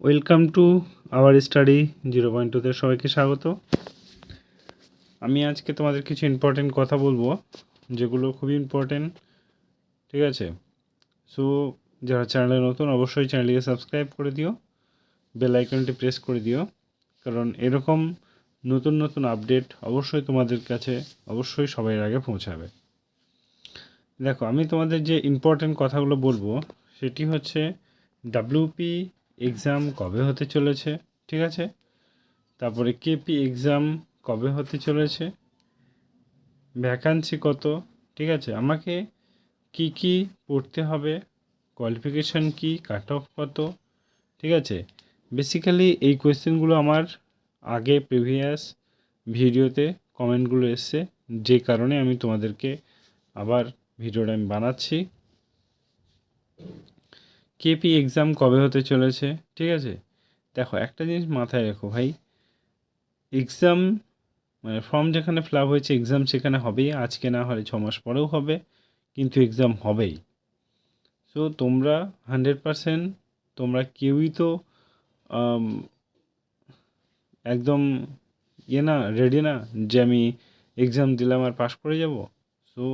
Welcome to our study zero point টুতে সবাইকে স্বাগত। আমি আজকে তোমাদের কিছু ইম্পর্টেন্ট কথা বলব, যেগুলো খুবই ইম্পর্টেন্ট ঠিক আছে? সো যারা চ্যানেলে নতুন, অবশ্যই চ্যানেলটিকে সাবস্ক্রাইব করে দিও বেল আইকনটি প্রেস করে দিও, কারণ এরকম নতুন নতুন আপডেট অবশ্যই তোমাদের কাছে, অবশ্যই সবাই আগে পৌঁছাবে। দেখো, আমি তোমাদের যে ইম্পর্টেন্ট কথাগুলো বলব, সেটি হচ্ছে ডাব্লিউপি এক্সাম কবে হতে চলেছে, ঠিক আছে? তারপরে কেপি এক্সাম কবে হতে চলেছে ভ্যাকান্সি কত, ঠিক আছে? আমাকে কি কি পড়তে হবে কোয়ালিফিকেশান কি কাট অফ কত, ঠিক আছে? বেসিক্যালি এই কোয়েশ্চেনগুলো আমার আগে প্রিভিয়াস ভিডিওতে কমেন্টগুলো এসছে, যে কারণে আমি তোমাদেরকে আবার ভিডিওটা আমি বানাচ্ছি। কেপি এক্সাম কবে হতে চলেছে? ঠিক আছে? দেখো, একটা জিনিস মাথায় রেখো ভাই। এক্সাম মানে ফর্ম যেখানে ফিল আপ হয়েছে এক্সাম সেখানে হবেই। আজকে না হলে ছ মাস পরেও হবে, কিন্তু এক্সাম হবেই। সো তোমরা হান্ড্রেড পারসেন্ট তোমরা কেউই তো একদম ইয়ে না রেডি না যে আমি এক্সাম দিলাম আর পাশ করে যাব। সো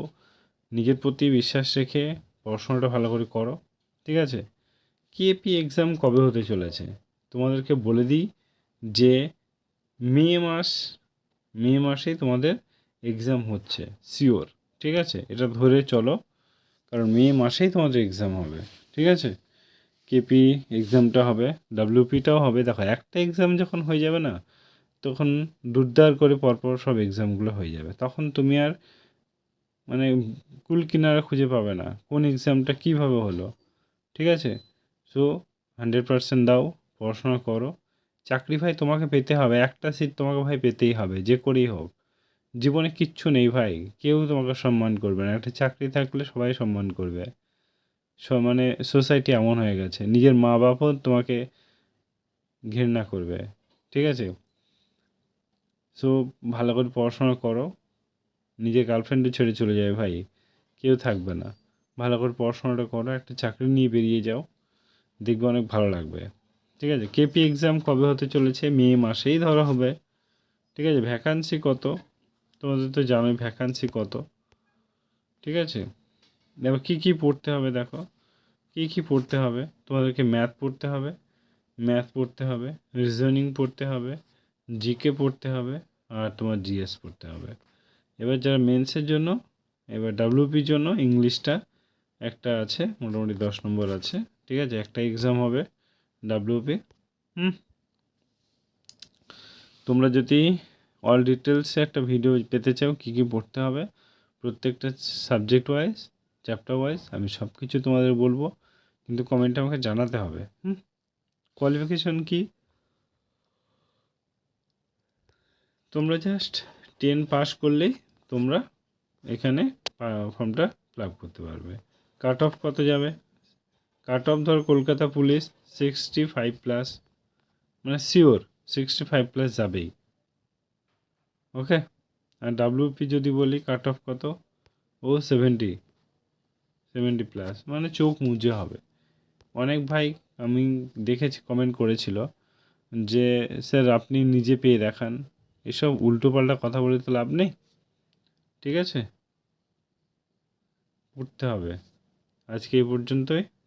নিজের প্রতি বিশ্বাস রেখে পড়াশোনাটা ভালো করে করো। ঠিক আছে? কেপি এক্সাম কবে হতে চলেছে? তোমাদেরকে বলে দিই যে মে মাস, মে মাসেই তোমাদের এক্সাম হচ্ছে শিওর ঠিক আছে? এটা ধরে চলো, কারণ মে মাসেই তোমাদের এক্সাম হবে, ঠিক আছে? কেপি এক্সামটা হবে ডাব্লিউপিটাও হবে। দেখো, একটা এক্সাম যখন হয়ে যাবে না, তখন দুর্দার করে পরপর সব এক্সামগুলো হয়ে যাবে। তখন তুমি আর মানে কুল কিনারা খুঁজে পাবে না, কোন এক্সামটা কীভাবে হলো, ঠিক আছে? সো হান্ড্রেড পার্সেন্ট দাও, পড়াশোনা করো। চাকরি ভাই তোমাকে পেতে হবে, একটা সিট তোমাকে ভাই পেতেই হবে, যে করেই হোক। জীবনে কিচ্ছু নেই ভাই, কেউ তোমাকে সম্মান করবে না। একটা চাকরি থাকলে সবাই সম্মান করবে। মানে সোসাইটি এমন হয়ে গেছে, নিজের মা বাপও তোমাকে ঘৃণা করবে, ঠিক আছে? সো ভালো করে পড়াশোনা করো, নিজের গার্লফ্রেন্ডও ছেড়ে চলে যাবে ভাই, কেউ থাকবে না। ভালো করে পড়াশোনাটা করো, একটা চাকরি নিয়ে বেরিয়ে যাও। দেখবে অনেক ভালো লাগবে। ঠিক আছে? কেপি এক্সাম কবে হতে চলেছে? মে মাসেই ধরা হবে। ঠিক আছে? ভ্যাকান্সি কত? তোমাদের তো জানোই ভ্যাকান্সি কত। ঠিক আছে? এবার কী কী পড়তে হবে দেখো। কী কী পড়তে হবে? তোমাদেরকে ম্যাথ পড়তে হবে। ম্যাথ পড়তে হবে। রিজনিং পড়তে হবে। জিকে পড়তে হবে। আর তোমার জিএস পড়তে হবে। এবার যারা মেন্সের জন্য, এবার ডাব্লিউপির জন্য ইংলিশটা একটা আছে, মোটামুটি দশ নম্বর আছে। ঠিক আছে? একটা এক্সাম হবে ডাব্লিউপি হুম? তোমরা যদি অল ডিটেলসে একটা ভিডিও পেতে চাও, কী কী পড়তে হবে, প্রত্যেকটা সাবজেক্ট ওয়াইজ চ্যাপ্টার ওয়াইজ আমি সব কিছু তোমাদের বলব। কিন্তু কমেন্টে আমাকে জানাতে হবে। হুম? কোয়ালিফিকেশন কি? তোমরা জাস্ট টেন পাস করলেই তোমরা এখানে ফর্মটা ফিল করতে পারবে। কাট অফ কত যাবে? কাট অফ ধর Kolkata police sixty five plus মানে শিওর সিক্সটি ফাইভ প্লাস যাবেই। ওকে আর ডাব্লিউপি যদি বলি কাট অফ কত? ও সেভেন্টি সেভেন্টি প্লাস মানে চোখ মুজে হবে। অনেক ভাই আমি দেখেছি কমেন্ট করেছিল যে, স্যার আপনি নিজে পেয়ে দেখান। এসব উল্টোপাল্টা কথা বলে তো লাভ নেই? ঠিক আছে? উঠতে হবে। আজকে এই পর্যন্তই।